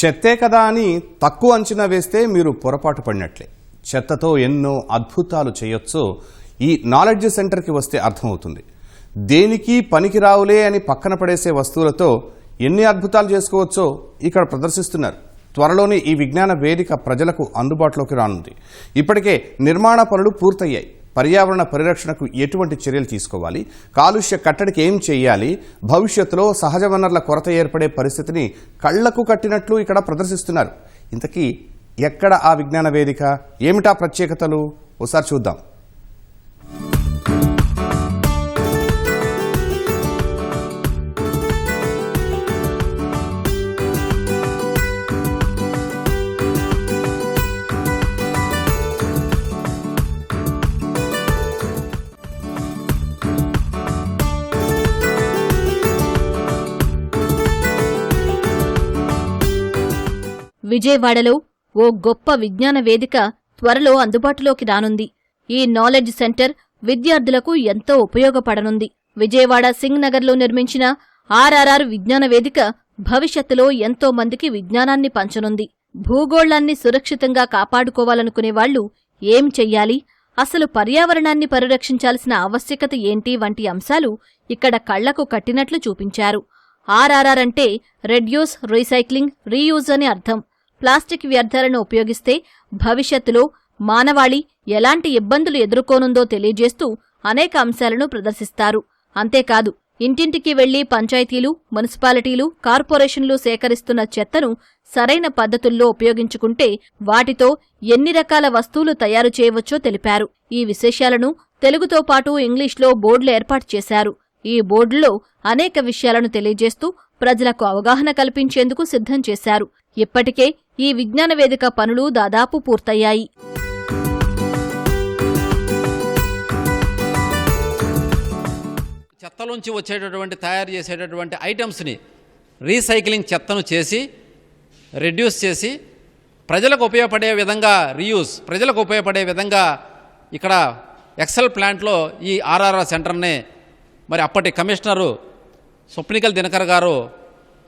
చెత్తే కదా అని తక్కువ అంచనా వేస్తే మీరు పొరపాటు పడినట్లే. చెత్తతో ఎన్నో అద్భుతాలు చేయొచ్చో. ఈ నాలెడ్జ్ సెంటర్కి వస్తే అర్థమవుతుంది. దేనికి పనికిరావులే అని పక్కన పడేసే వస్తువులతో ఎన్ని అద్భుతాలు చేసుకోవచ్చో ఇక్కడ ప్రదర్శిస్తున్నారు. త్వరలోనే ఈ విజ్ఞాన వేదిక ప్రజలకు అందుబాటులోకి రానుంది. ఇప్పటికే నిర్మాణ పనులు పూర్తయ్యాయి. పర్యావరణ పరిరక్షణకు ఎటువంటి చర్యలు తీసుకోవాలి? కాలుష్య కట్టడికి ఏం చేయాలి? భవిష్యత్తులో సహజ వనరుల కొరత ఏర్పడే పరిస్థితిని కళ్ళకు కట్టినట్లు ఇక్కడ ప్రదర్శిస్తున్నారు. ఇంతకీ ఎక్కడ ఆ విజ్ఞాన వేదిక? ఏమిటా ప్రత్యేకతలు? ఒకసారి చూద్దాం. విజయవాడలో ఓ గొప్ప విజ్ఞాన వేదిక త్వరలో అందుబాటులోకి రానుంది. ఈ నాలెడ్జ్ సెంటర్ విద్యార్థులకు ఎంతో ఉపయోగపడనుంది. విజయవాడ సింగ్ నగర్లో నిర్మించిన ఆర్ఆర్ఆర్ విజ్ఞాన వేదిక భవిష్యత్తులో ఎంతో మందికి విజ్ఞానాన్ని పంచనుంది. భూగోళాన్ని సురక్షితంగా కాపాడుకోవాలనుకునే వాళ్ళు ఏం చెయ్యాలి? అసలు పర్యావరణాన్ని పరిరక్షించాల్సిన ఆవశ్యకత ఏంటి? వంటి అంశాలు ఇక్కడ కళ్ళకు కట్టినట్లు చూపించారు. ఆర్ఆర్ఆర్ అంటే రెడ్యూస్ రీసైక్లింగ్ రీయూజ్ అని అర్థం. ప్లాస్టిక్ వ్యర్థాలను ఉపయోగిస్తే భవిష్యత్తులో మానవాళి ఎలాంటి ఇబ్బందులు ఎదుర్కోనుందో తెలియజేస్తూ అనేక అంశాలను ప్రదర్శిస్తారు. అంతేకాదు ఇంటింటికి వెళ్ళి పంచాయతీలు మున్సిపాలిటీలు కార్పొరేషన్లు సేకరిస్తున్న చెత్తను సరైన పద్ధతుల్లో ఉపయోగించుకుంటే వాటితో ఎన్ని రకాల వస్తువులు తయారు చేయవచ్చో తెలిపారు. ఈ విశేషాలను తెలుగుతో పాటు ఇంగ్లీష్లో బోర్డులు ఏర్పాటు చేశారు. ఈ బోర్డులో అనేక విషయాలను తెలియజేస్తూ ప్రజలకు అవగాహన కల్పించేందుకు సిద్ధం చేశారు. ఇప్పటికే ఈ విజ్ఞాన వేదిక పనులు దాదాపు పూర్తయ్యాయి. చెత్తలోంచి వచ్చేటటువంటి తయారు చేసేటటువంటి ఐటమ్స్ని రీసైక్లింగ్ చెత్తను చేసి రెడ్యూస్ చేసి ప్రజలకు ఉపయోగపడే విధంగా రీయూస్ ప్రజలకు ఉపయోగపడే విధంగా ఇక్కడ ఎక్సెల్ ప్లాంట్లో ఈ ఆర్ఆర్ఆర్ సెంటర్ని మరి అప్పటి కమిషనరు స్వప్నికల్ దినకర్ గారు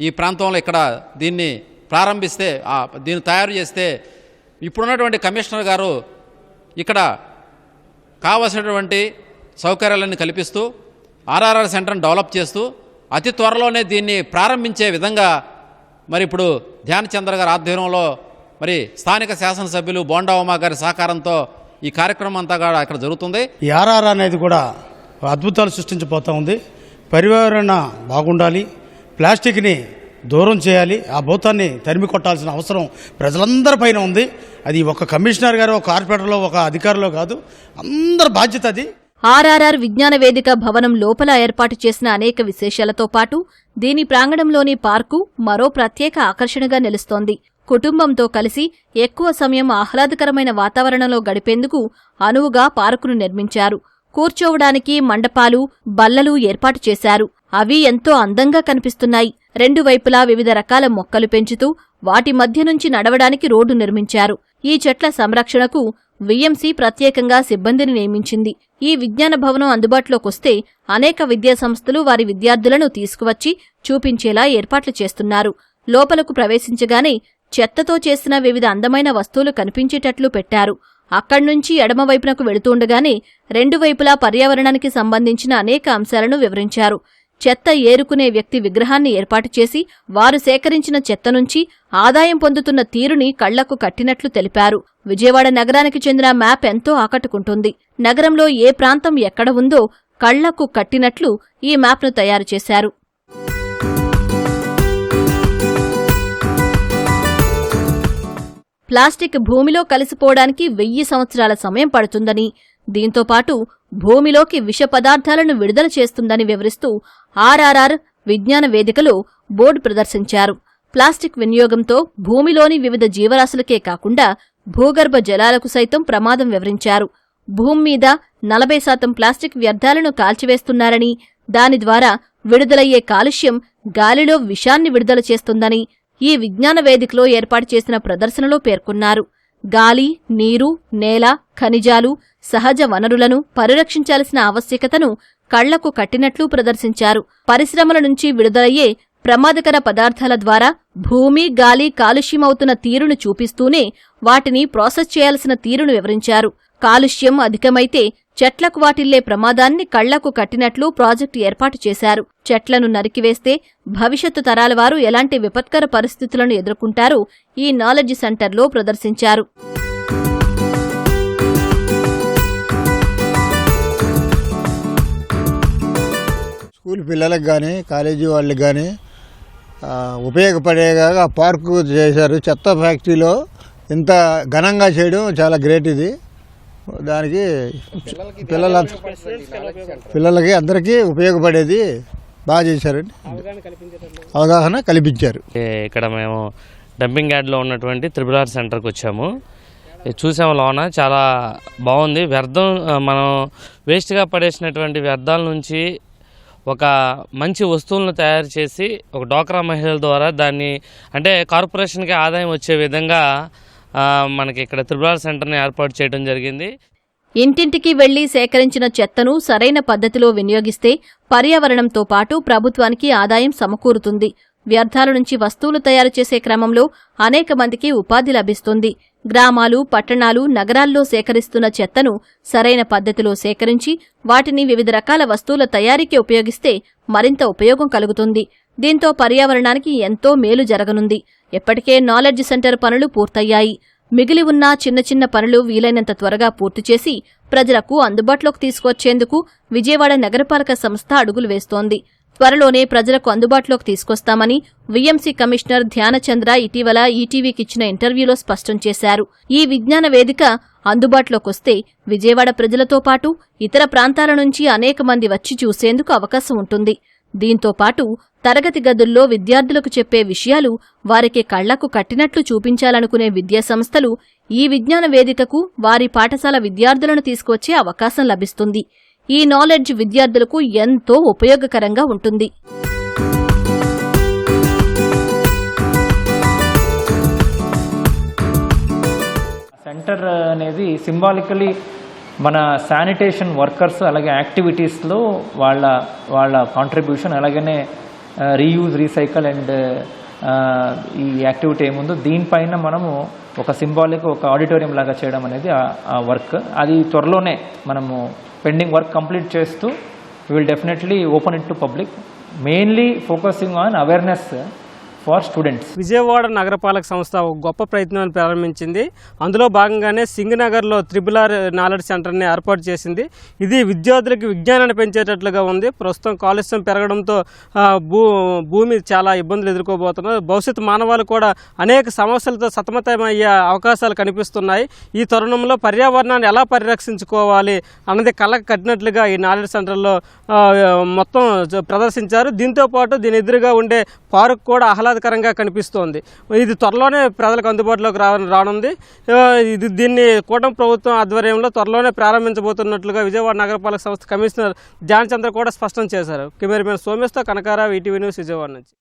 ఈ ప్రాంతంలో ఇక్కడ దీన్ని ప్రారంభిస్తే దీన్ని తయారు చేస్తే ఇప్పుడున్నటువంటి కమిషనర్ గారు ఇక్కడ కావలసినటువంటి సౌకర్యాలన్నీ కల్పిస్తూ ఆర్ఆర్ఆర్ సెంటర్ని డెవలప్ చేస్తూ అతి త్వరలోనే దీన్ని ప్రారంభించే విధంగా మరి ఇప్పుడు ధ్యానచంద్ర గారి ఆధ్వర్యంలో మరి స్థానిక శాసనసభ్యులు బోండా ఉమా గారి సహకారంతో ఈ కార్యక్రమం అంతా కూడా ఇక్కడ జరుగుతుంది. ఈ ఆర్ఆర్ అనేది కూడా అద్భుతాలు సృష్టించబోతా ఉంది. పర్యావరణ బాగుండాలి. ప్లాస్టిక్ని దూరం చేయాలి. ఆ భూతాన్ని తరిమి కొట్టాల్సిన అవసరం ప్రజలందరిపైన ఉంది. అది ఒక కమిషనర్ గారు ఒక కార్పొరేటర్లో ఒక అధికారిలో కాదు. అందరి బాధ్యత అది. ఆర్ఆర్ఆర్ విజ్ఞాన వేదిక భవనం లోపల ఏర్పాటు చేసిన అనేక విశేషాలతో పాటు దీని ప్రాంగణంలోని పార్కు మరో ప్రత్యేక ఆకర్షణగా నిలుస్తోంది. కుటుంబంతో కలిసి ఎక్కువ సమయం ఆహ్లాదకరమైన వాతావరణంలో గడిపేందుకు అనువుగా పార్కును నిర్మించారు. కూర్చోవడానికి మండపాలు బల్లలు ఏర్పాటు చేశారు. అవి ఎంతో అందంగా కనిపిస్తున్నాయి. రెండు వైపులా వివిధ రకాల మొక్కలు పెంచుతూ వాటి మధ్య నుంచి నడవడానికి రోడ్డు నిర్మించారు. ఈ చెట్ల సంరక్షణకు విఎంసీ ప్రత్యేకంగా సిబ్బందిని నియమించింది. ఈ విజ్ఞాన భవనం అందుబాటులోకొస్తే అనేక విద్యా సంస్థలు వారి విద్యార్థులను తీసుకువచ్చి చూపించేలా ఏర్పాట్లు చేస్తున్నారు. లోపలకు ప్రవేశించగానే చెత్తతో చేసిన వివిధ అందమైన వస్తువులు కనిపించేటట్లు పెట్టారు. అక్కడ్నుంచి ఎడమవైపునకు వెళుతుండగానే రెండు వైపులా పర్యావరణానికి సంబంధించిన అనేక అంశాలను వివరించారు. చెత్త ఏరుకునే వ్యక్తి విగ్రహాన్ని ఏర్పాటు చేసి వారు సేకరించిన చెత్త నుంచి ఆదాయం పొందుతున్న తీరుని కళ్ళకు కట్టినట్లు తెలిపారు. విజయవాడ నగరానికి చెందిన మ్యాప్ ఎంతో ఆకట్టుకుంటుంది. నగరంలో ఏ ప్రాంతం ఎక్కడ ఉందో కళ్ళకు కట్టినట్లు ఈ మ్యాప్ను తయారు చేశారు. ప్లాస్టిక్ భూమిలో కలిసిపోవడానికి వెయ్యి సంవత్సరాల సమయం పడుతుందని దీంతో పాటు భూమిలోకి విష పదార్థాలను విడుదల చేస్తుందని వివరిస్తూ ఆర్ఆర్ఆర్ విజ్ఞాన వేదికలో బోర్డు ప్రదర్శించారు. ప్లాస్టిక్ వినియోగంతో భూమిలోని వివిధ జీవరాశులకే కాకుండా భూగర్భ జలాలకు సైతం ప్రమాదం వివరించారు. భూమి మీద నలభై శాతం ప్లాస్టిక్ వ్యర్థాలను కాల్చివేస్తున్నారని దాని ద్వారా విడుదలయ్యే కాలుష్యం గాలిలో విషాన్ని విడుదల చేస్తుందని ఈ విజ్ఞాన వేదికలో ఏర్పాటు చేసిన ప్రదర్శనలో పేర్కొన్నారు. గాలి నీరు నేల ఖనిజాలు సహజ వనరులను పరిరక్షించాల్సిన ఆవశ్యకతను కళ్ళకు కట్టినట్లు ప్రదర్శించారు. పరిశ్రమల నుంచి విడుదలయ్యే ప్రమాదకర పదార్థాల ద్వారా భూమి గాలి కాలుష్యమవుతున్న తీరును చూపిస్తూనే వాటిని ప్రాసెస్ చేయాల్సిన తీరును వివరించారు. కాలుష్యం అధికమైతే చెట్లకు వాటిల్లే ప్రమాదాన్ని కళ్ళకు కట్టినట్లు ప్రాజెక్టు ఏర్పాటు చేశారు. చెట్లను నరికివేస్తే భవిష్యత్తు తరాల వారు ఎలాంటి విపత్కర పరిస్థితులను ఎదుర్కొంటారో ఈ నాలెడ్జ్ సెంటర్లో ప్రదర్శించారు. స్కూల్ పిల్లలకు కానీ కాలేజీ వాళ్ళకి కానీ ఉపయోగపడేగా పార్కు చేశారు. చెత్త ఫ్యాక్టరీలో ఇంత ఘనంగా చేయడం చాలా గ్రేట్ ఇది. దానికి పిల్లల పిల్లలకి అందరికీ ఉపయోగపడేది బాగా చేశారండి. అవగాహన కల్పించారు. ఇక్కడ మేము డంపింగ్ యార్డ్లో ఉన్నటువంటి త్రిపుల్ ఆర్ సెంటర్కి వచ్చాము. చూసాము లోన చాలా బాగుంది. వ్యర్థం మనం వేస్ట్గా పడేసినటువంటి వ్యర్థాల నుంచి ఒక మంచి వస్తువులను తయారు చేసి ఒక డోక్రా మహిళల ద్వారా దాన్ని అంటే కార్పొరేషన్కి ఆదాయం వచ్చే విధంగా మనకి ఇక్కడ త్రిపురాల సెంటర్ని ఏర్పాటు చేయడం జరిగింది. ఇంటింటికి వెళ్ళి సేకరించిన చెత్తను సరైన పద్ధతిలో వినియోగిస్తే పర్యావరణంతో పాటు ప్రభుత్వానికి ఆదాయం సమకూరుతుంది. వ్యర్థాల నుంచి వస్తువులు తయారు చేసే క్రమంలో అనేక మందికి ఉపాధి లభిస్తుంది. గ్రామాలు పట్టణాలు నగరాల్లో సేకరిస్తున్న చెత్తను సరైన పద్ధతిలో సేకరించి వాటిని వివిధ రకాల వస్తువుల తయారీకి ఉపయోగిస్తే మరింత ఉపయోగం కలుగుతుంది. దీంతో పర్యావరణానికి ఎంతో మేలు జరగనుంది. ఎప్పటికే నాలెడ్జ్ సెంటర్ పనులు పూర్తయ్యాయి. మిగిలి ఉన్న చిన్న చిన్న పనులు వీలైనంత త్వరగా పూర్తి చేసి ప్రజలకు అందుబాటులోకి తీసుకొచ్చేందుకు విజయవాడ నగరపాలక సంస్థ అడుగులు వేస్తోంది. త్వరలోనే ప్రజలకు అందుబాటులోకి తీసుకొస్తామని వీఎంసీ కమిషనర్ ధ్యానచంద్ర ఇటీవల ఈటీవీకిచ్చిన ఇంటర్వ్యూలో స్పష్టం చేశారు. ఈ విజ్ఞాన వేదిక అందుబాటులోకొస్తే విజయవాడ ప్రజలతో పాటు ఇతర ప్రాంతాల నుంచి అనేక మంది వచ్చి చూసేందుకు అవకాశం ఉంటుంది. దీంతో పాటు తరగతి గదుల్లో విద్యార్థులకు చెప్పే విషయాలు వారికి కళ్ళకు కట్టినట్లు చూపించాలనుకునే విద్యాసంస్థలు ఈ విజ్ఞాన వేదికకు వారి పాఠశాల విద్యార్థులను తీసుకువచ్చే అవకాశం లభిస్తుంది. ఈ నాలెడ్జ్ విద్యార్థులకు ఎంతో ఉపయోగకరంగా ఉంటుంది. సెంటర్ అనేది సింబాలికలీ మన శానిటేషన్ వర్కర్స్ అలాగే యాక్టివిటీస్లో వాళ్ళ వాళ్ళ కాంట్రిబ్యూషన్ అలాగనే రీయూజ్ రీసైకిల్ అండ్ ఈ యాక్టివిటీ ఏముందో దీనిపైన మనము ఒక సింబాలిక్ ఒక ఆడిటోరియం లాగా చేయడం అనేది ఆ- వర్క్. అది త్వరలోనే మనము పెండింగ్ వర్క్ కంప్లీట్ చేస్తూ will definitely open it to public mainly focusing on awareness for students Vijayawada నగరపాలక సంస్థ ఒక గొప్ప ప్రయత్నాన్ని ప్రారంభించింది. అందులో భాగంగానే సింగనగర్లో త్రిబుల్ ఆర్ నాలెడ్జ్ సెంటర్ని ఏర్పాటు చేసింది. ఇది విద్యార్థులకు విజ్ఞానాన్ని పెంచేటట్లుగా ఉంది. ప్రస్తుతం కాలుష్యం పెరగడంతో భూ భూమి చాలా ఇబ్బందులు ఎదుర్కోబోతున్నారు. భవిష్యత్ మానవాళి కూడా అనేక సమస్యలతో సతమతమయ్యే అవకాశాలు కనిపిస్తున్నాయి. ఈ తరుణంలో పర్యావరణాన్ని ఎలా పరిరక్షించుకోవాలి అన్నది కళ్ళకు కట్టినట్లుగా ఈ నాలెడ్జ్ సెంటర్లో మొత్తం ప్రదర్శించారు. దీంతో పాటు దీని ఎదురుగా ఉండే పార్క్ కూడా ఆహ్లాద ఆహ్లాదకరంగా కనిపిస్తోంది. ఇది త్వరలోనే ప్రజలకు అందుబాటులోకి రా రానుంది. ఇది దీన్ని కూటమి ప్రభుత్వం ఆధ్వర్యంలో త్వరలోనే ప్రారంభించబోతున్నట్లుగా విజయవాడ నగరపాలక సంస్థ కమిషనర్ ధ్యాన్ చంద్ర కూడా స్పష్టం చేశారు. కెమెరామెన్ సోమేశ్తో కనకారావు ఈటీవీ న్యూస్ విజయవాడ నుంచి.